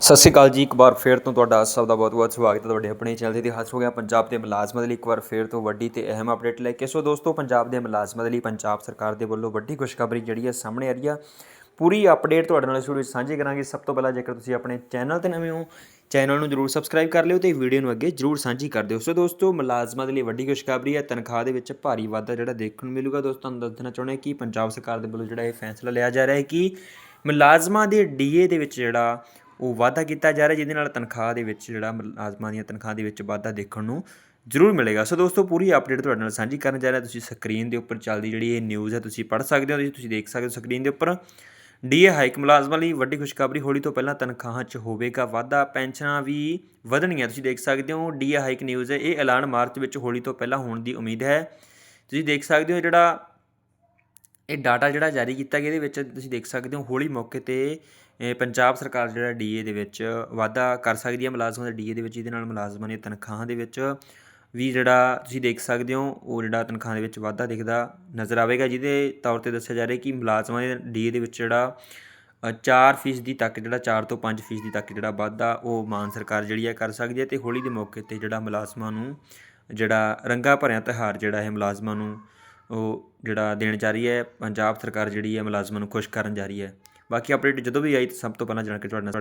ਸਤਿ ਸ਼੍ਰੀ ਅਕਾਲ ਜੀ, ਇੱਕ ਵਾਰ ਫੇਰ ਤੋਂ ਤੁਹਾਡਾ ਸਭ ਦਾ ਬਹੁਤ-ਬਹੁਤ ਸਵਾਗਤ ਹੈ ਤੁਹਾਡੇ ਆਪਣੇ ਚੈਨਲ ਤੇ ਹਾਜ਼ਰ ਹੋ ਗਿਆ ਪੰਜਾਬ ਦੇ ਮੁਲਾਜ਼ਮਾਂ ਦੇ ਲਈ ਇੱਕ ਵਾਰ ਫੇਰ ਤੋਂ ਵੱਡੀ ਤੇ ਅਹਿਮ ਅਪਡੇਟ ਲੈ ਕੇ। ਸੋ ਦੋਸਤੋ, ਪੰਜਾਬ ਦੇ ਮੁਲਾਜ਼ਮਾਂ ਦੇ ਲਈ ਪੰਜਾਬ ਸਰਕਾਰ ਦੇ ਵੱਲੋਂ ਵੱਡੀ ਖੁਸ਼ਖਬਰੀ ਜਿਹੜੀ ਹੈ ਸਾਹਮਣੇ ਆ ਰਹੀ ਆ। ਪੂਰੀ ਅਪਡੇਟ ਤੁਹਾਡੇ ਨਾਲ ਇਸ ਵੀਡੀਓ ਵਿੱਚ ਸਾਂਝੀ ਕਰਾਂਗੇ। ਸਭ ਤੋਂ ਪਹਿਲਾਂ ਜੇਕਰ ਤੁਸੀਂ ਆਪਣੇ ਚੈਨਲ ਤੇ ਨਵੇਂ ਹੋ, ਚੈਨਲ ਨੂੰ ਜਰੂਰ ਸਬਸਕ੍ਰਾਈਬ ਕਰ ਲਿਓ ਤੇ ਵੀਡੀਓ ਨੂੰ ਅੱਗੇ ਜਰੂਰ ਸਾਂਝੀ ਕਰ ਦਿਓ। ਸੋ ਦੋਸਤੋ, ਮੁਲਾਜ਼ਮਾਂ ਦੇ ਲਈ ਵੱਡੀ ਖੁਸ਼ਖਬਰੀ ਹੈ। ਤਨਖਾਹ ਦੇ ਵਿੱਚ ਭਾਰੀ ਵਾਧਾ ਜਿਹੜਾ ਦੇਖਣ ਨੂੰ ਮਿਲੂਗਾ। ਦੋਸਤੋ, ਤੁਹਾਨੂੰ ਦੱਸਣਾ ਚਾਹੁੰਦੇ ਕਿ ਪੰਜਾਬ ਸਰਕਾਰ ਦੇ ਵੱਲੋਂ ਜਿਹੜਾ ਇਹ ਫੈਸਲਾ ਲਿਆ ਜਾ ਰਿਹਾ ਹੈ ਕਿ ਮੁਲਾਜ਼ਮਾਂ ਦੇ ਡੀਏ ਦੇ ਵਿੱਚ ਜਿਹੜਾ ਉਹ ਵਾਧਾ ਕੀਤਾ ਜਾ ਰਿਹਾ ਜਿਹਦੇ ਨਾਲ ਤਨਖਾਹ ਦੇ ਵਿੱਚ ਜਿਹੜਾ ਮੁਲਾਜ਼ਮਾਂ ਦੀਆਂ ਤਨਖਾਹ ਦੇ ਵਿੱਚ ਵਾਧਾ ਦੇਖਣ ਨੂੰ ਜ਼ਰੂਰ ਮਿਲੇਗਾ। ਸੋ ਦੋਸਤੋ, ਪੂਰੀ ਅਪਡੇਟ ਤੁਹਾਡੇ ਨਾਲ ਸਾਂਝੀ ਕਰਨ ਜਾ ਰਿਹਾ। ਤੁਸੀਂ ਸਕਰੀਨ ਦੇ ਉੱਪਰ ਚੱਲਦੀ ਜਿਹੜੀ ਇਹ ਨਿਊਜ਼ ਹੈ, ਤੁਸੀਂ ਪੜ੍ਹ ਸਕਦੇ ਹੋ ਤੁਸੀਂ- ਤੁਸੀਂ ਦੇਖ ਸਕਦੇ ਹੋ ਸਕਰੀਨ ਦੇ ਉੱਪਰ। ਡੀਏ ਹਾਈਕ ਮੁਲਾਜ਼ਮਾਂ ਲਈ ਵੱਡੀ ਖੁਸ਼ਖਬਰੀ। ਹੋਲੀ ਤੋਂ ਪਹਿਲਾਂ ਤਨਖਾਹਾਂ 'ਚ ਹੋਵੇਗਾ ਵਾਧਾ। ਪੈਨਸ਼ਨਾਂ ਵੀ ਵਧਣਗੀਆਂ, ਤੁਸੀਂ ਦੇਖ ਸਕਦੇ ਹੋ। ਡੀਏ ਹਾਈਕ ਨਿਊਜ਼ ਹੈ, ਇਹ ਐਲਾਨ ਮਾਰਚ ਵਿੱਚ ਹੋਲੀ ਤੋਂ ਪਹਿਲਾਂ ਹੋਣ ਦੀ ਉਮੀਦ ਹੈ। ਤੁਸੀਂ ਦੇਖ ਸਕਦੇ ਹੋ ਜਿਹੜਾ ਇਹ ਡਾਟਾ ਜਿਹੜਾ ਜਾਰੀ ਕੀਤਾ ਗਿਆ, ਇਹਦੇ ਵਿੱਚ ਤੁਸੀਂ ਦੇਖ ਸਕਦੇ ਹੋ ਹੋਲੀ ਮੌਕੇ ਤੇ ਪੰਜਾਬ ਸਰਕਾਰ ਜਿਹੜਾ ਡੀਏ ਦੇ ਵਿੱਚ ਵਾਧਾ ਕਰ ਸਕਦੀ ਹੈ ਮੁਲਾਜ਼ਮਾਂ ਦੇ ਡੀਏ ਦੇ ਵਿੱਚ ਇਹਦੇ ਨਾਲ ਮੁਲਾਜ਼ਮਾਂ ਦੀਆਂ ਤਨਖਾਹਾਂ ਦੇ ਵਿੱਚ ਵੀ ਜਿਹੜਾ ਤੁਸੀਂ ਦੇਖ ਸਕਦੇ ਹੋ, ਉਹ ਜਿਹੜਾ ਤਨਖਾਹ ਦੇ ਵਿੱਚ ਵਾਧਾ ਦਿਖਦਾ ਨਜ਼ਰ ਆਵੇਗਾ, ਜਿਹਦੇ ਤੌਰ ਤੇ ਦੱਸਿਆ ਜਾ ਰਿਹਾ ਕਿ ਮੁਲਾਜ਼ਮਾਂ ਦੇ ਡੀਏ ਦੇ ਵਿੱਚ ਜਿਹੜਾ 4% ਤੱਕ ਜਿਹੜਾ 4 ਤੋਂ 5% ਤੱਕ ਜਿਹੜਾ ਵਾਧਾ ਉਹ ਮਾਨ ਸਰਕਾਰ ਜਿਹੜੀ ਹੈ ਕਰ ਸਕਦੀ ਹੈ ਤੇ ਹੋਲੀ ਦੇ ਮੌਕੇ ਤੇ ਜਿਹੜਾ ਮੁਲਾਜ਼ਮਾਂ ਨੂੰ ਜਿਹੜਾ ਰੰਗਾ ਭਰਿਆ ਤਿਉਹਾਰ ਜਿਹੜਾ ਹੈ ਮੁਲਾਜ਼ਮਾਂ ਨੂੰ ਉਹ ਜਿਹੜਾ ਦੇਣ ਜਾ ਰਹੀ ਹੈ, ਪੰਜਾਬ ਸਰਕਾਰ ਜਿਹੜੀ ਹੈ ਮੁਲਾਜ਼ਮਾਂ ਨੂੰ ਖੁਸ਼ ਕਰਨ ਜਾ ਰਹੀ ਹੈ। ਬਾਕੀ ਅਪਡੇਟ ਜਦੋਂ ਵੀ ਆਈ ਤਾਂ ਸਭ ਤੋਂ ਪਹਿਲਾਂ ਜਾਣ ਕੇ ਤੁਹਾਡੇ ਨਾਲ